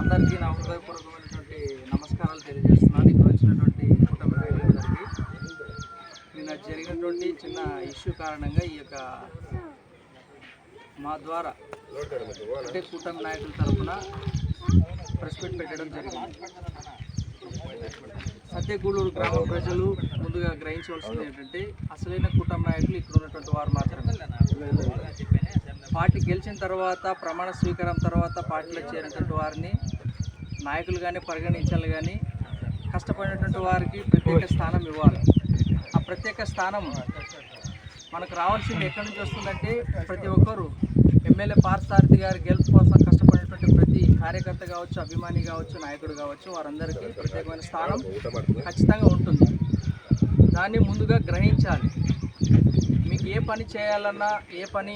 అందరికీ నా హృదయపూర్వకమైనటువంటి నమస్కారాలు తెలియజేస్తున్నాను. ఇక్కడ వచ్చినటువంటి కుటుంబ నాయకులందరికీ. నిన్న జరిగినటువంటి చిన్న ఇష్యూ కారణంగా ఈ యొక్క మా ద్వారా అంటే కూటమి నాయకుల తరఫున ప్రెస్ మీట్ పెట్టడం జరిగింది. సత్యగూడూరు గ్రామ ప్రజలు ముందుగా గ్రహించవలసింది ఏంటంటే అసలైన కూటమి నాయకులు ఇక్కడ ఉన్నటువంటి వారు మాత్రమే. పార్టీ గెలిచిన తర్వాత ప్రమాణ స్వీకారం తర్వాత పార్టీలో చేరినటువంటి వారిని నాయకులుగానే పరిగణించాలి కానీ కష్టపడినటువంటి వారికి ప్రత్యేక స్థానం ఇవ్వాలి. ఆ ప్రత్యేక స్థానం మనకు రావాల్సింది ఎక్కడి నుంచి వస్తుందంటే ప్రతి ఒక్కరు ఎమ్మెల్యే పార్థసారథి గారి గెలుపు కోసం కష్టపడినటువంటి ప్రతి కార్యకర్త కావచ్చు అభిమాని కావచ్చు నాయకుడు కావచ్చు వారందరికీ ప్రత్యేకమైన స్థానం ఖచ్చితంగా ఉంటుంది. దాన్ని ముందుగా గ్రహించాలి. మీకు ఏ పని చేయాలన్నా ఏ పని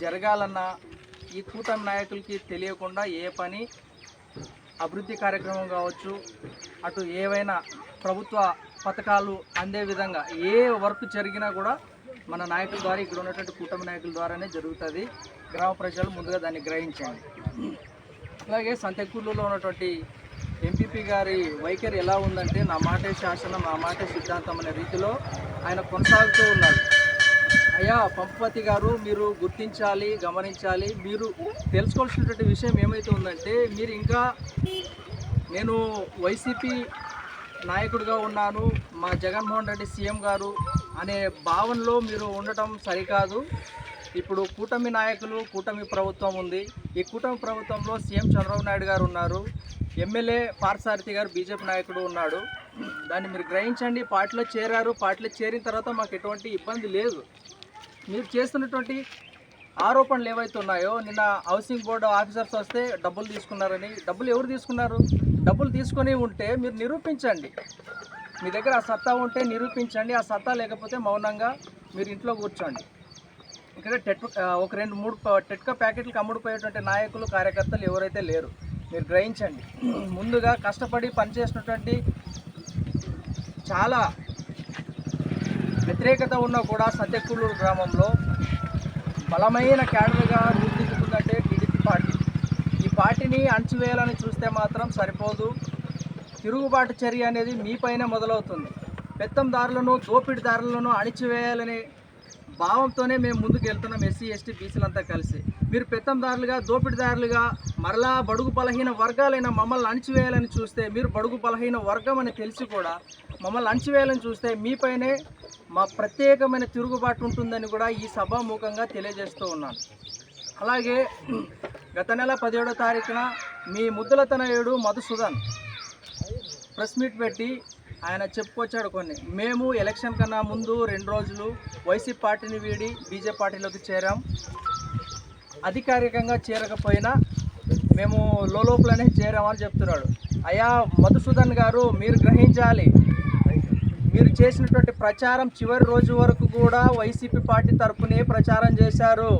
జరగాలన్నా ఈ కూటమి నాయకులకి తెలియకుండా ఏ పని అభివృద్ధి కార్యక్రమం కావచ్చు అటు ఏవైనా ప్రభుత్వ పథకాలు అందే విధంగా ఏ వర్క్ జరిగినా కూడా మన నాయకుల ద్వారా ఇక్కడ ఉన్నటువంటి కూటమి నాయకుల ద్వారానే జరుగుతుంది. గ్రామ ప్రజలు ముందుగా దాన్ని గ్రహించండి అలాగే సంతకూరులో ఉన్నటువంటి ఎంపీపీ గారి వైఖరి ఎలా ఉందంటే నా మాటే శాసనం నా మాటే సిద్ధాంతం అనే రీతిలో ఆయన కొనసాగుతూ ఉన్నారు. అయ్యా పంపతి గారు మీరు గుర్తించాలి గమనించాలి. మీరు తెలుసుకోవాల్సినటువంటి విషయం ఏమైతే ఉందంటే మీరు ఇంకా నేను వైసీపీ నాయకుడిగా ఉన్నాను. మా జగన్మోహన్ రెడ్డి సీఎం గారు అనే భావనలో మీరు ఉండటం సరికాదు. ఇప్పుడు కూటమి నాయకులు కూటమి ప్రభుత్వం ఉంది. ఈ కూటమి ప్రభుత్వంలో సీఎం చంద్రబాబు నాయుడు గారు ఉన్నారు. ఎమ్మెల్యే పార్సారథి గారు బీజేపీ నాయకుడు ఉన్నాడు. దాన్ని మీరు గ్రహించండి. పార్టీలో చేరారు. పార్టీలో చేరిన తర్వాత మాకు ఎటువంటి ఇబ్బంది లేదు. మీరు చేస్తున్నటువంటి ఆరోపణలు ఏవైతే ఉన్నాయో నిన్న హౌసింగ్ బోర్డు ఆఫీసర్స్ వస్తే డబ్బులు తీసుకున్నారని డబ్బులు ఎవరు తీసుకున్నారు? డబ్బులు తీసుకొని ఉంటే మీరు నిరూపించండి. మీ దగ్గర ఆ సత్తా ఉంటే నిరూపించండి ఆ సత్తా లేకపోతే మౌనంగా మీరు ఇంట్లో కూర్చోండి. ఇక్కడ టెట్ ఒక రెండు మూడు టెట్కా ప్యాకెట్లకు అమ్ముడుపోయేటువంటి నాయకులు కార్యకర్తలు ఎవరైతే లేరు మీరు గ్రహించండి. ముందుగా కష్టపడి పనిచేసినటువంటి చాలా వ్యతిరేకత ఉన్నా కూడా సత్యకూలూరు గ్రామంలో బలమైన క్యాడర్గా రూపుదిద్దుకుందంటే టీడీపీ పార్టీ. ఈ పార్టీని అణచివేయాలని చూస్తే మాత్రం సరిపోదు. తిరుగుబాటు చర్య అనేది మీపైనే మొదలవుతుంది. పెత్తందారులను దోపిడిదారులను అణిచివేయాలనే భావంతోనే మేము ముందుకు వెళ్తున్నాం ఎస్సీ ఎస్టీ బీసీలంతా కలిసి. మీరు పెత్తందారులుగా దోపిడిదారులుగా మరలా బడుగు బలహీన వర్గాలైన మమ్మల్ని అణిచివేయాలని చూస్తే మీరు బడుగు బలహీన వర్గం అని తెలిసి కూడా మమ్మల్ని అణచివేయాలని చూస్తే మీపైనే మా ప్రత్యేకమైన తిరుగుబాటు ఉంటుందని కూడా ఈ సభాముఖంగా తెలియజేస్తూ ఉన్నాను. అలాగే గత నెల పదిహేడో తారీఖున మీ ముద్దుల తనయుడు మధుసూదన్ ప్రెస్ మీట్ పెట్టి ఆయన చెప్పుకొచ్చాడు కొన్ని. మేము ఎలక్షన్ కన్నా ముందు రెండు రోజులు వైసీపీ పార్టీని వీడి బీజేపీ పార్టీలోకి చేరాం. అధికారికంగా చేరకపోయినా మేము లోపలనే చేరామని చెప్తున్నాడు. అయ్యా మధుసూదన్ గారు మీరు గ్రహించాలి. చేసినటువంటి ప్రచారం చివరి రోజు వరకు కూడా వైసీపీ పార్టీ తరపునే ప్రచారం చేశారు.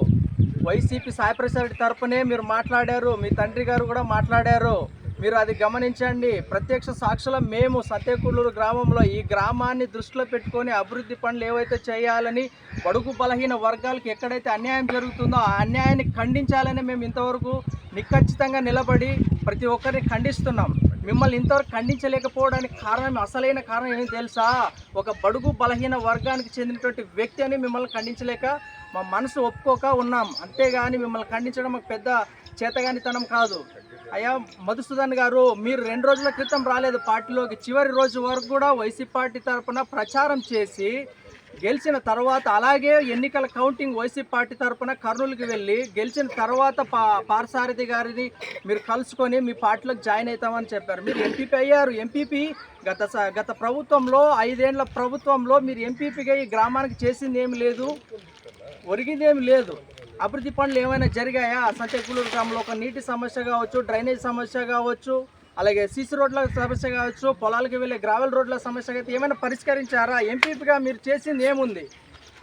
వైసీపీ సాయిప్రసాద్ రెడ్డి తరపునే మీరు మాట్లాడారు మీ తండ్రి గారు కూడా మాట్లాడారు. మీరు అది గమనించండి. ప్రత్యక్ష సాక్షుల మేము సత్యకూలూరు గ్రామంలో ఈ గ్రామాన్ని దృష్టిలో పెట్టుకొని అభివృద్ధి పనులు ఏవైతే చేయాలని బడుగు బలహీన వర్గాలకు ఎక్కడైతే అన్యాయం జరుగుతుందో ఆ అన్యాయాన్ని ఖండించాలని మేము ఇంతవరకు నిఖచ్చితంగా నిలబడి ప్రతి ఒక్కరిని ఖండిస్తున్నాం. మిమ్మల్ని ఇంతవరకు ఖండించలేకపోవడానికి కారణం అసలైన కారణం ఏమి తెలుసా? ఒక బడుగు బలహీన వర్గానికి చెందినటువంటి వ్యక్తి అని మిమ్మల్ని ఖండించలేక మా మనసు ఒప్పుకోక ఉన్నాం. అంతేగాని మిమ్మల్ని ఖండించడం మాకు పెద్ద చేతగానితనం కాదు. అయ్యా మధుసూదన్ గారు మీరు రెండు రోజుల క్రితం రాలేదు. పార్టీలోకి చివరి రోజు వరకు కూడా వైసీపీ పార్టీ తరఫున ప్రచారం చేసి గెలిచిన తర్వాత అలాగే ఎన్నికల కౌంటింగ్ వైసీపీ పార్టీ తరపున కర్నూలుకి వెళ్ళి గెలిచిన తర్వాత పా పారసారథి గారిని మీరు కలుసుకొని మీ పార్టీలోకి జాయిన్ అవుతామని చెప్పారు. మీరు ఎంపీపీ అయ్యారు. ఎంపీపీ గత స- గత ప్రభుత్వంలో ఐదేళ్ళ ప్రభుత్వంలో మీరు ఎంపీపీగా ఈ గ్రామానికి చేసింది ఏమి లేదు ఒరిగింది ఏమి లేదు. అభివృద్ధి పనులు ఏమైనా జరిగాయా? సంతకూలూరు గ్రామంలో ఒక నీటి సమస్య కావచ్చు డ్రైనేజ్ సమస్య కావచ్చు అలాగే సీసీ రోడ్ల సమస్య కావచ్చు పొలాలకు వెళ్ళే గ్రావెల్ రోడ్ల సమస్య అయితే ఏమైనా పరిష్కరించారా? ఎంపీపీగా మీరు చేసింది ఏముంది?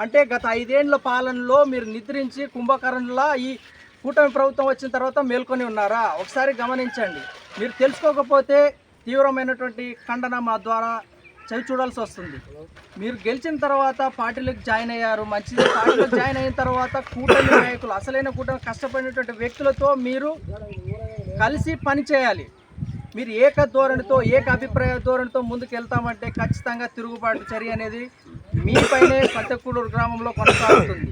అంటే గత ఐదేండ్ల పాలనలో మీరు నిద్రించి కుంభకరణలా ఈ కూటమి ప్రభుత్వం వచ్చిన తర్వాత మేల్కొని ఉన్నారా? ఒకసారి గమనించండి. మీరు తెలుసుకోకపోతే తీవ్రమైనటువంటి ఖండన మా ద్వారా చవి చూడాల్సి వస్తుంది. మీరు గెలిచిన తర్వాత పార్టీలకు జాయిన్ అయ్యారు మంచిది. పార్టీలో జాయిన్ అయిన తర్వాత కూటమి నాయకులు అసలైన కూటమి కష్టపడినటువంటి వ్యక్తులతో మీరు కలిసి పని చేయాలి. మీరు ఏక ధోరణితో ఏక అభిప్రాయ ధోరణితో ముందుకు వెళ్తామంటే ఖచ్చితంగా తిరుగుబాటు చర్య అనేది మీపైనే పంతకూడూరు గ్రామంలో కొనసాగుతుంది.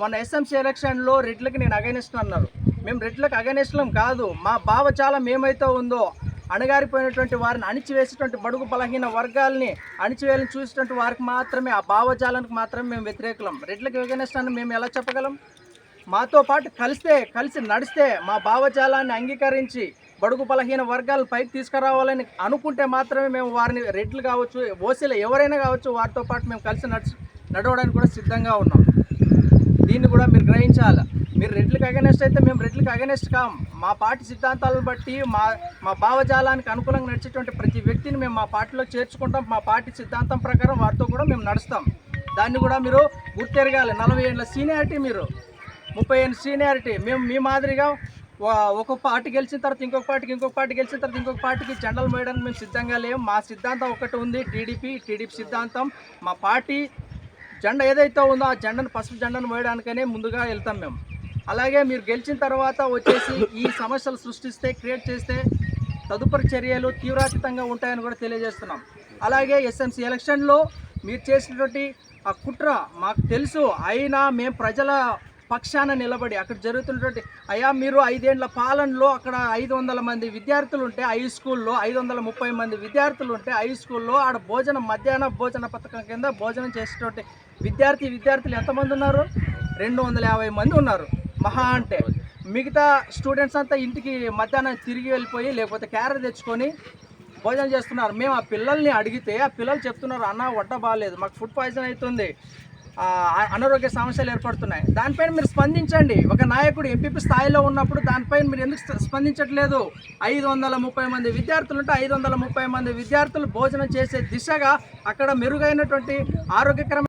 మొన్న ఎస్ఎంసీ ఎలక్షన్లో రెడ్లకి నేను అగైనెస్ట్ అన్నారు. మేము రెడ్లకు అగైనెస్ట్లం కాదు. మా భావచాలం ఏమైతే ఉందో అణగారిపోయినటువంటి వారిని అణిచివేసేటువంటి బడుగు బలహీన వర్గాల్ని అణిచివేయాలని చూసేటువంటి వారికి మాత్రమే ఆ భావజాలానికి మాత్రమే మేము వ్యతిరేకులం. రెడ్లకు అగైనెస్ట్ అని మేము ఎలా చెప్పగలం? మాతో పాటు కలిస్తే కలిసి నడిస్తే మా భావజాలాన్ని అంగీకరించి బడుగు బలహీన వర్గాలు పైకి తీసుకురావాలని అనుకుంటే మాత్రమే మేము వారిని రెడ్లు కావచ్చు ఓసీలు ఎవరైనా కావచ్చు వారితో పాటు మేము కలిసి నడిచి నడవడానికి కూడా సిద్ధంగా ఉన్నాం. దీన్ని కూడా మీరు గ్రహించాలి. మీరు రెడ్లకు అగనెస్ట్ అయితే మేము రెడ్లకు అగనెస్ట్ కాం. మా పార్టీ సిద్ధాంతాలను బట్టి మా మా భావజాలానికి అనుకూలంగా నడిచేటువంటి ప్రతి వ్యక్తిని మేము మా పార్టీలో చేర్చుకుంటాం. మా పార్టీ సిద్ధాంతం ప్రకారం వారితో కూడా మేము నడుస్తాం. దాన్ని కూడా మీరు గుర్తెరగాలి. నలభై ఏళ్ళ సీనియారిటీ మీరు. ముప్పై ఏళ్ళ సీనియారిటీ. మేము మీ మాదిరిగా ఒక పార్టీ గెలిచిన తర్వాత ఇంకొక పార్టీకి ఇంకొక పార్టీ గెలిచిన తర్వాత ఇంకొక పార్టీకి జెండలు వేయడానికి మేము సిద్ధంగా లేము మా సిద్ధాంతం ఒకటి ఉంది టీడీపీ టీడీపీ సిద్ధాంతం. మా పార్టీ జెండా ఏదైతే ఉందో ఆ జెండను ఫస్ట్ జెండను వేయడానికనే ముందుగా వెళ్తాం మేము. అలాగే మీరు గెలిచిన తర్వాత వచ్చేసి ఈ సమస్యలు సృష్టిస్తే క్రియేట్ చేస్తే తదుపరి చర్యలు తీవ్రాతీతంగా ఉంటాయని కూడా తెలియజేస్తున్నాం. అలాగే ఎస్ఎంసీ ఎలక్షన్లో మీరు చేసినటువంటి ఆ కుట్ర మాకు తెలుసు. అయినా మేము ప్రజల పక్షాన నిలబడి అక్కడ జరుగుతున్నటువంటి అయ్యా మీరు ఐదేండ్ల పాలనలో అక్కడ ఐదు వందల మంది విద్యార్థులు ఉంటే హై స్కూల్లో ఐదు వందల ముప్పై మంది విద్యార్థులు ఉంటే హై స్కూల్లో ఆడ భోజనం మధ్యాహ్న భోజన పథకం కింద భోజనం చేసేటువంటి విద్యార్థి విద్యార్థులు ఎంతమంది ఉన్నారు? రెండు వందల యాభై మంది ఉన్నారు. మహా అంటే. మిగతా స్టూడెంట్స్ అంతా ఇంటికి మధ్యాహ్నం తిరిగి వెళ్ళిపోయి లేకపోతే క్యారెట్ తెచ్చుకొని భోజనం చేస్తున్నారు. మేము ఆ పిల్లల్ని అడిగితే ఆ పిల్లలు చెప్తున్నారు అన్న వంట బాగాలేదు మాకు ఫుడ్ పాయిజన్ అవుతుంది అనారోగ్య సమస్యలు ఏర్పడుతున్నాయి. దానిపైన మీరు స్పందించండి. ఒక నాయకుడు ఎంపీపీ స్థాయిలో ఉన్నప్పుడు దానిపైన మీరు ఎందుకు స్పందించట్లేదు? ఐదు వందల ముప్పై మంది విద్యార్థులు ఉంటే ఐదు వందల ముప్పై మంది విద్యార్థులు భోజనం చేసే దిశగా అక్కడ మెరుగైనటువంటి ఆరోగ్యకరమైన